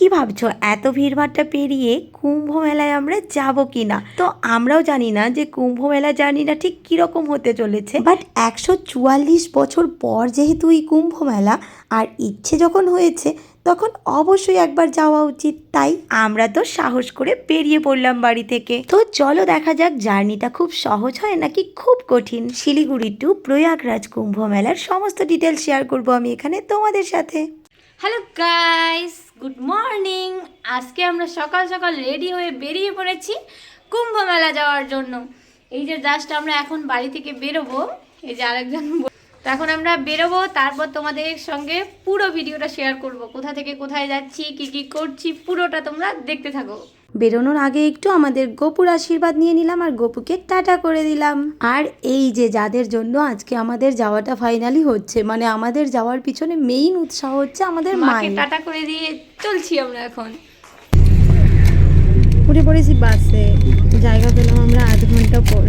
কি ভাবছ? এত ভিড়ভাট্টা পেরিয়ে কুম্ভ মেলায় আমরা যাব কি না তো আমরাও জানি না যে কুম্ভ মেলা জার্নিটা ঠিক কীরকম হতে চলেছে। বাট একশো চুয়াল্লিশ বছর পর যেহেতু এই কুম্ভ মেলা আর ইচ্ছে যখন হয়েছে তখন অবশ্যই একবার যাওয়া উচিত। তাই আমরা তো সাহস করে বেরিয়ে পড়লাম বাড়ি থেকে। তো চলো দেখা যাক জার্নিটা খুব সহজ হয় নাকি খুব কঠিন? শিলিগুড়ি টু প্রয়াগরাজ কুম্ভ মেলার সমস্ত ডিটেলস শেয়ার করব আমি এখানে তোমাদের সাথে। হ্যালো গাইস গুড মর্নিং আজকে আমরা সকাল সকাল রেডি হয়ে বেরিয়ে পড়েছি কুম্ভ মেলা যাওয়ার জন্য। এই যে জাস্ট আমরা এখন বাড়ি থেকে বেরোবো, এই যে আরেকজন এখন আমরা বেরোবো, তারপর তোমাদের সঙ্গে পুরো ভিডিওটা শেয়ার করব। কোথা থেকে কোথায় যাচ্ছি, কি কি করছি, পুরোটা তোমরা দেখতে থাকো। বেরোনোর আগে একটু আমাদের গোপুর আশীর্বাদ নিয়ে নিলাম আর গোপুকে টাটা করে দিলাম। আর এই যে যাদের জন্য আজকে আমাদের যাওয়াটা ফাইনালি হচ্ছে মানে আমাদের যাওয়ার পিছনে মেইন উৎসাহ হচ্ছে আমাদের মাকে মায়ের। টাটা করে দিয়ে চলছি আমরা এখন। উঠে পড়েছি বাসে জায়গা পেলাম আমরা আধ ঘণ্টা পর।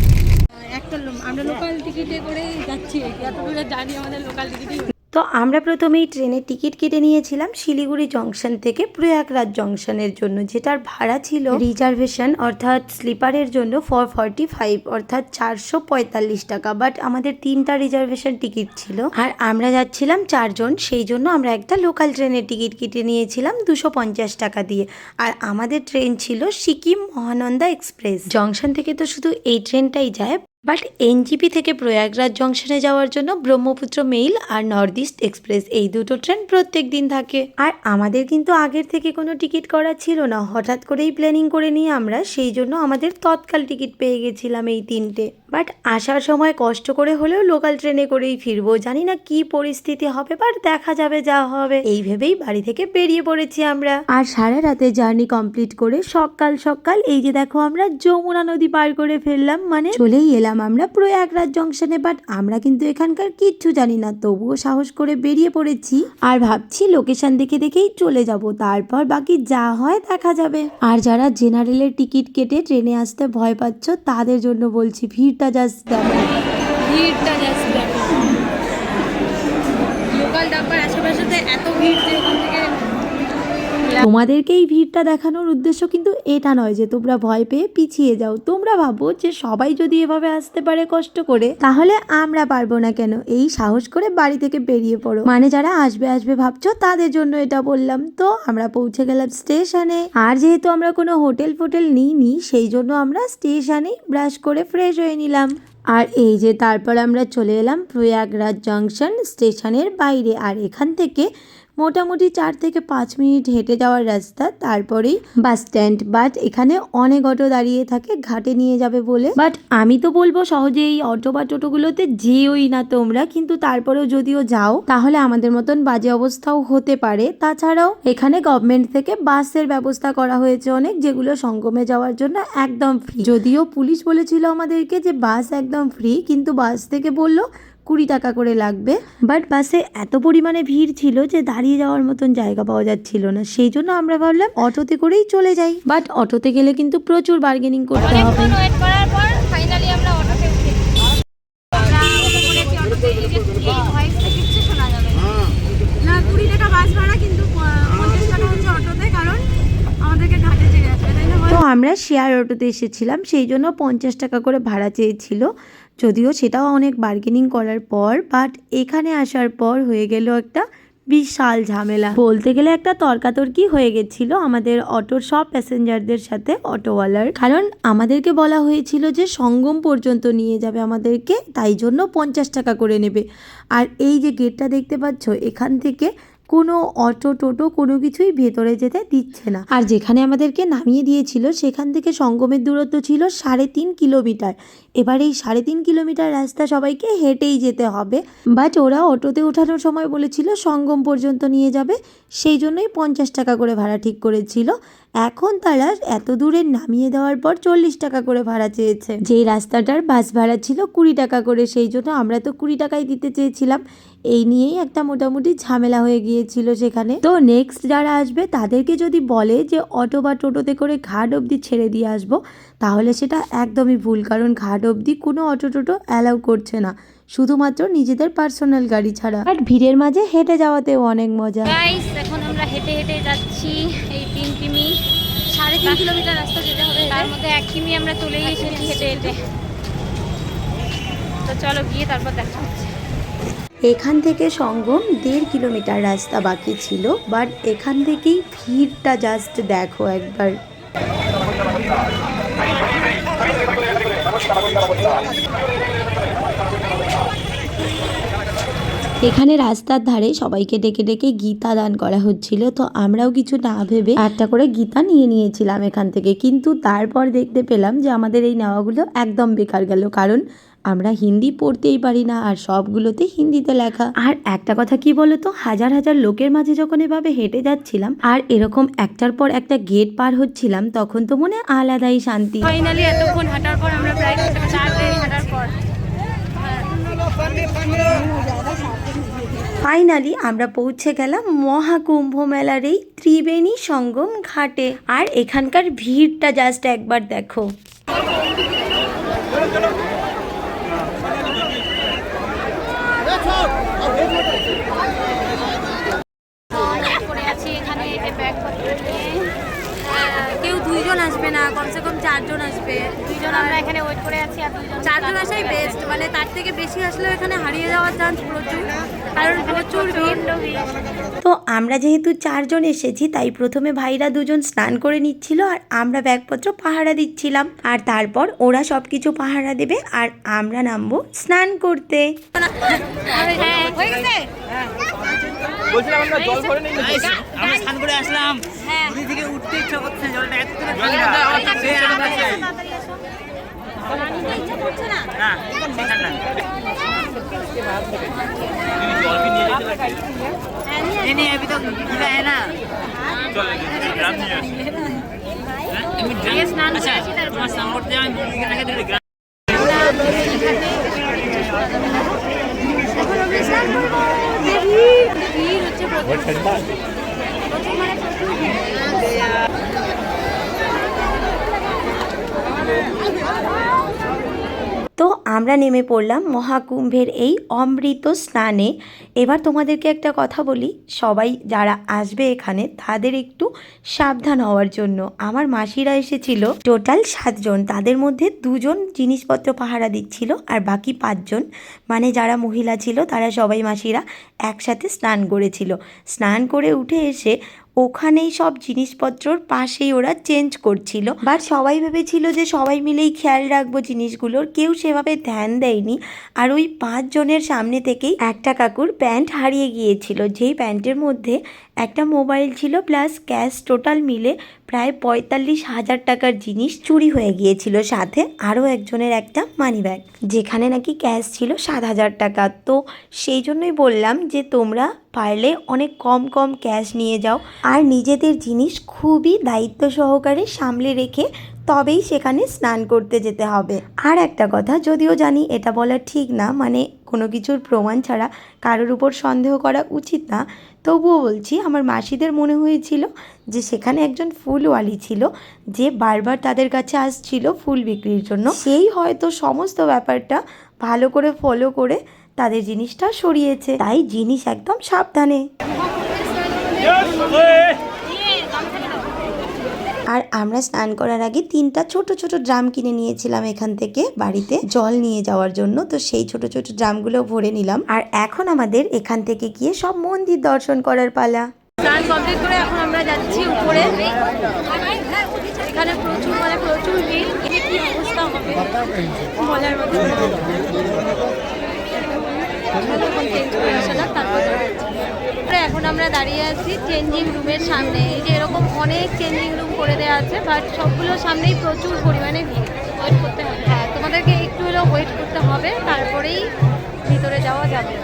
একটা আমরা লোকাল টিকিটে করে যাচ্ছি এত দূরে জানি আমাদের লোকাল টিকিটই তো আমরা প্রথমেই ট্রেনের টিকিট কেটে নিয়েছিলাম শিলিগুড়ি জংশন থেকে প্রয়াগরাজ জংশনের জন্য, যেটার ভাড়া ছিল রিজার্ভেশন অর্থাৎ স্লিপারের জন্য ফর ফর্টি ফাইভ অর্থাৎ চারশো পঁয়তাল্লিশ টাকা বাট আমাদের তিনটা রিজার্ভেশন টিকিট ছিল। আর আমরা যাচ্ছিলাম চারজন, সেই জন্য আমরা একটা লোকাল ট্রেনের টিকিট কেটে নিয়েছিলাম দুশো পঞ্চাশ টাকা দিয়ে। আর আমাদের ট্রেন ছিল সিকিম মহানন্দা এক্সপ্রেস। জংশন থেকে তো শুধু এই ট্রেনটাই যায় বাট এনজিপি থেকে প্রয়াগরাজ জংশনে যাওয়ার জন্য ব্রহ্মপুত্র মেইল আর নর্থ ইস্ট এক্সপ্রেস এই দুটো ট্রেন প্রত্যেক দিন থাকে। আর আমাদের কিন্তু আগের থেকে কোনো টিকিট করা ছিল না। হঠাৎ করেই প্ল্যানিং করে নিয়ে আমরা সেই জন্য আমাদের তৎকাল টিকিট পেয়ে গেছিলাম এই তিনটে। বাট আসার সময় কষ্ট করে হলেও লোকাল ট্রেনে করেই ফিরবো। জানি না কি পরিস্থিতি হবে, বাট দেখা যাবে যা হবে। এই ভেবেই বাড়ি থেকে বেরিয়ে পড়েছি আমরা। আর সারা রাতে জার্নি কমপ্লিট করে সকাল সকাল এই যে দেখো আমরা যমুনা নদী পার করে ফেললাম মানে চলেই এলাম আমরা প্রয়াগরাজ জংশনে। বাট আমরা কিন্তু এখানকার কিচ্ছু জানি না, তবুও সাহস করে বেরিয়ে পড়েছি। আর ভাবছি লোকেশন দেখে দেখেই চলে যাব, তারপর বাকি যা হয় দেখা যাবে। আর যারা জেনারেলের টিকিট কেটে ট্রেনে আসতে ভয় পাচ্ছ, তাদের জন্য বলছি ভিড়টা জাস্ট দেখো। ভিড়টা জাস্ট দেখো। লোকাল ডাব্বার আশেপাশেতে এত ভিড় যে তোমাদেরকে এই ভিড়টা দেখানোর উদ্দেশ্য কিন্তু এটা নয় যে তোমরা ভয় পেয়ে পিছিয়ে যাও। তোমরা ভাবো যে সবাই যদি এভাবে আসতে পারে কষ্ট করে, তাহলে আমরা পারব না কেন? এই সাহস করে বাড়ি থেকে বেরিয়ে পড়ো। মানে যারা আসবে আসবে ভাবছ, তাদের জন্য এটা বললাম। তো আমরা পৌঁছে গেলাম স্টেশনে। আর যেহেতু আমরা কোনো হোটেল ফোটেল নিইনি, সেই জন্য আমরা স্টেশনেই ব্রাশ করে ফ্রেশ হয়ে নিলাম। আর এই যে তারপর আমরা চলে এলাম প্রয়াগরাজ জংশন স্টেশনের বাইরে। আর এখান থেকে মোটামুটি চার থেকে পাঁচ মিনিট হেঁটে যাওয়ার রাস্তা, তারপরেই বাস স্ট্যান্ড বাট এখানে অনেক অটো দাঁড়িয়ে থাকে, ঘাটে নিয়ে যাবে বলে। বাট আমি তো বলব সহজে এই অটো বা টোটোগুলোতে যেওই না তোমরা, কিন্তু তারপরেও যদিও যাও, তাহলে আমাদের মতন বাজে অবস্থাও হতে পারে। তাছাড়াও এখানে গভর্নমেন্ট থেকে বাসের ব্যবস্থা করা হয়েছে অনেক, যেগুলো সঙ্গমে যাওয়ার জন্য একদম ফ্রি যদিও পুলিশ বলেছিল আমাদেরকে যে বাস একদম ফ্রি কিন্তু বাস থেকে বলল কুড়ি টাকা করে লাগবে। বাট বাসে এত পরিমাণে ভিড় ছিল যে দাঁড়িয়ে যাওয়ার মতন জায়গা পাওয়া যাচ্ছিল না। সেই জন্য আমরা ভাবলাম অটোতে করেই চলে যাই। বাট অটোতে গেলে কিন্তু প্রচুর বার্গেনিং করতে হবে। ফাইনালি আমরা অটোতে উঠেছি আমরা উঠে পড়েছি অটোতে এই যে এই ভয়েসটা কিচ্ছু শোনা যাবে। না না কুড়ি টাকা বাস ভাড়া কিন্তু পঞ্চাশ টাকা হচ্ছে অটোতে কারণ আমাদেরকে ঘাটে যেতে আসবে তাই না তো আমরা শেয়ার অটোতে এসেছিলাম সেই জন্য পঞ্চাশ টাকা করে ভাড়া চেয়েছিল। যদিও সেটাও অনেক বার্গেনিং করার পর বাট এখানে আসার পর হয়ে গেল একটা বিশাল ঝামেলা। বলতে গেলে একটা তর্কাতর্কি হয়ে গেছিল আমাদের অটোর সব প্যাসেঞ্জারদের সাথে অটোওয়ালার। কারণ আমাদেরকে বলা হয়েছিল যে সঙ্গম পর্যন্ত নিয়ে যাবে আমাদেরকে, তাই জন্য পঞ্চাশ টাকা করে নেবে। আর এই যে গেটটা দেখতে পাচ্ছ, এখান থেকে কোনো অটো, টোটো কোনো কিছুই ভেতরে যেতে দিচ্ছে না। আর যেখানে আমাদেরকে নামিয়ে দিয়েছিল, সেখান থেকে সঙ্গমের দূরত্ব ছিল সাড়ে তিন কিলোমিটার। এবার এই সাড়ে তিন কিলোমিটার রাস্তা সবাইকে হেঁটেই যেতে হবে। বাট ওরা অটোতে ওঠানোর সময় বলেছিল, সঙ্গম পর্যন্ত নিয়ে যাবে। সেই জন্যই পঞ্চাশ টাকা করে ভাড়া ঠিক করেছিল। এখন তারা এত দূরে নামিয়ে দেওয়ার পর চল্লিশ টাকা করে ভাড়া চেয়েছে। যেই রাস্তাটার বাস ভাড়া ছিল কুড়ি টাকা করে, সেই জন্য আমরা তো কুড়ি টাকাই দিতে চেয়েছিলাম। এই নিয়েই একটা মোটামুটি ঝামেলা হয়ে গিয়েছিল সেখানে। তো নেক্সট যারা আসবে, তাদেরকে যদি বলে যে অটো বা টোটোতে করে ঘাট অবধি ছেড়ে দিয়ে আসব, তাহলে সেটা একদমই ভুল। কারণ ঘাট অবধি কোনো অটো টোটো অ্যালাউ করছে না। শুধুমাত্র নিজেদের পার্সোনাল গাড়ি ছাড়া। আর ভিড়ের মাঝে হেঁটে যাওয়াতেও অনেক মজা। গাইস এখন আমরা হেঁটে হেঁটে যাচ্ছি এই তিন কিমি সাড়ে তিন কিলোমিটার রাস্তা যেতে হবে তার মধ্যে এক কিমি আমরা চলেই এসেছি হেঁটে হেঁটে। তো চলো গিয়ে তারপর দেখা হচ্ছে। এখান থেকে সঙ্গম দেড় কিলোমিটার রাস্তা বাকি ছিল বাট এখান থেকেই ভিড়টা জাস্ট দেখো একবার। এখানে রাস্তার ধারে সবাইকে ডেকে ডেকে গীতা দান করা হচ্ছিল। তো আমরাও কিছু না ভেবে একটা করে গীতা নিয়ে নিয়েছিলাম এখান থেকে। কিন্তু তারপর দেখতে পেলাম যে আমাদের এই নেওয়াগুলো একদম বেকার গেল। কারণ আমরা হিন্দি পড়তেই পারি না আর সবগুলোতে হিন্দিতে লেখা। আর একটা কথা কি বলতো? হাজার হাজার লোকের মাঝে যখন এভাবে হেঁটে যাচ্ছিলাম আর এরকম একটার পর একটা গেট পার হচ্ছিলাম, তখন তো মনে আলাদাই শান্তি। ফাইনালি এতক্ষণ হাঁটার পর আমরা প্রায় হাঁটার পর। ফাইনালি আমরা পৌঁছে গেলাম মহাকুম্ভ মেলার এই ত্রিবেণী সঙ্গম ঘাটে। আর এখানকার ভিড়টা জাস্ট একবার দেখো করে আছি এখানে এই যে ব্যাগপত্র নিয়ে কেউ দুইজন আসবে না কমসে কম চারজন আসবে দুইজন আমরা এখানে ওয়েট করে আছি আর দুইজন চারজন আসাই বেস্ট মানে তার থেকে বেশি আসলেও এখানে হারিয়ে যাওয়ার চান্স প্রচুর কারণ প্রচুর তো আমরা যেহেতু চারজন এসেছি তাই প্রথমে ভাইরা দুজন স্নান করে নিচ্ছিল আর আমরা ব্যাগপত্র পাহারা দিচ্ছিলাম। আর তারপর ওরা সব কিছু পাহারা দেবে আর আমরা নামবো স্নান করতে। গেছে বলছিলাম আমরা জল ভরে নিই নাকি? আমরা স্নান করে আসলাম। হ্যাঁ। থেকে উঠতে ইচ্ছা করছে জলটা না সেখানে না। এখন আমরা স্নান করব দেখি ভিড় হচ্ছে আমরা নেমে পড়লাম মহাকুম্ভের এই অমৃত স্নানে। এবার তোমাদেরকে একটা কথা বলি, সবাই যারা আসবে এখানে তাদের একটু সাবধান হওয়ার জন্য। আমার মাসিরা এসেছিল, টোটাল সাতজন, তাদের মধ্যে দুজন জিনিসপত্র পাহারা দিচ্ছিল আর বাকি পাঁচজন মানে যারা মহিলা ছিল তারা সবাই মাসিরা একসাথে স্নান করেছিল। স্নান করে উঠে এসে ওখানেই সব জিনিসপত্রর পাশেই ওরা চেঞ্জ করছিল। বাট সবাই ভেবেছিল যে সবাই মিলেই খেয়াল রাখব জিনিসগুলোর। কেউ সেভাবে ধ্যান দেয়নি। আর ওই পাঁচজনের সামনে থেকেই একটা কাকুর প্যান্ট হারিয়ে গিয়েছিল। যেই প্যান্টের মধ্যে একটা মোবাইল ছিল, প্লাস ক্যাশ টোটাল মিলে প্রায় পঁয়তাল্লিশ হাজার টাকার জিনিস চুরি হয়ে গিয়েছিল। সাথে আরও একজনের একটা মানি ব্যাগ যেখানে নাকি ক্যাশ ছিল সাত হাজার টাকা। তো সেই জন্যই বললাম যে, তোমরা পারলে অনেক কম কম ক্যাশ নিয়ে যাও। আর নিজেদের জিনিস খুবই দায়িত্ব সহকারে সামলে রেখে তবেই সেখানে স্নান করতে যেতে হবে। আর একটা কথা, যদিও জানি এটা বলা ঠিক না মানে কোনো কিছুর প্রমাণ ছাড়া কারোর উপর সন্দেহ করা উচিত না, তবুও বলছি আমার মাসিদের মনে হয়েছিল যে সেখানে একজন ফুলওয়ালি ছিল, যে বারবার তাদের কাছে আসছিল ফুল বিক্রির জন্য। সেই হয়তো সমস্ত ব্যাপারটা ভালো করে ফলো করে তাদের জিনিসটা সরিয়েছে। তাই জিনিস একদম সাবধানে। আর আমরা স্নান করার আগে তিনটা ছোট ছোট ড্রাম কিনে নিয়েছিলাম এখান থেকে বাড়িতে জল নিয়ে যাওয়ার জন্য। তো সেই ছোট ছোট ড্রামগুলো ভরে নিলাম। আর এখন আমাদের এখান থেকে গিয়ে সব মন্দির দর্শন করার পালা। স্নান কমপ্লিট করে এখন আমরা যাচ্ছি উপরে। এখানে প্রচুর মানে প্রচুর ভিড়। কি অবস্থা হবে? বলার মতো না। এখন change করে আসা যাক, তারপর যাচ্ছি। তারপরে এখন আমরা দাঁড়িয়ে আছি চেঞ্জিং রুমের সামনে। এই যে এরকম অনেক চেঞ্জিং রুম করে দেওয়া আছে বাট সবগুলোর সামনেই প্রচুর পরিমাণে ভিড়। ওয়েট করতে হবে। হ্যাঁ তোমাদেরকে একটু হলেও ওয়েট করতে হবে, তারপরেই ভিতরে যাওয়া যাবে।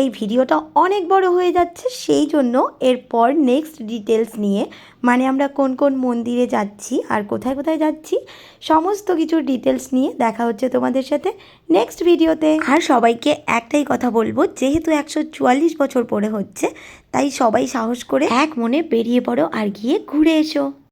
এই ভিডিওটা অনেক বড় হয়ে যাচ্ছে, সেই জন্য এরপর নেক্সট ডিটেলস নিয়ে মানে আমরা কোন কোন মন্দিরে যাচ্ছি আর কোথায় কোথায় যাচ্ছি, সমস্ত কিছুর ডিটেলস নিয়ে দেখা হচ্ছে তোমাদের সাথে নেক্সট ভিডিওতে আর সবাইকে একটাই কথা বলব, যেহেতু একশো চুয়াল্লিশ বছর পরে হচ্ছে, তাই সবাই সাহস করে এক মনে বেরিয়ে পড়ো আর গিয়ে ঘুরে এসো।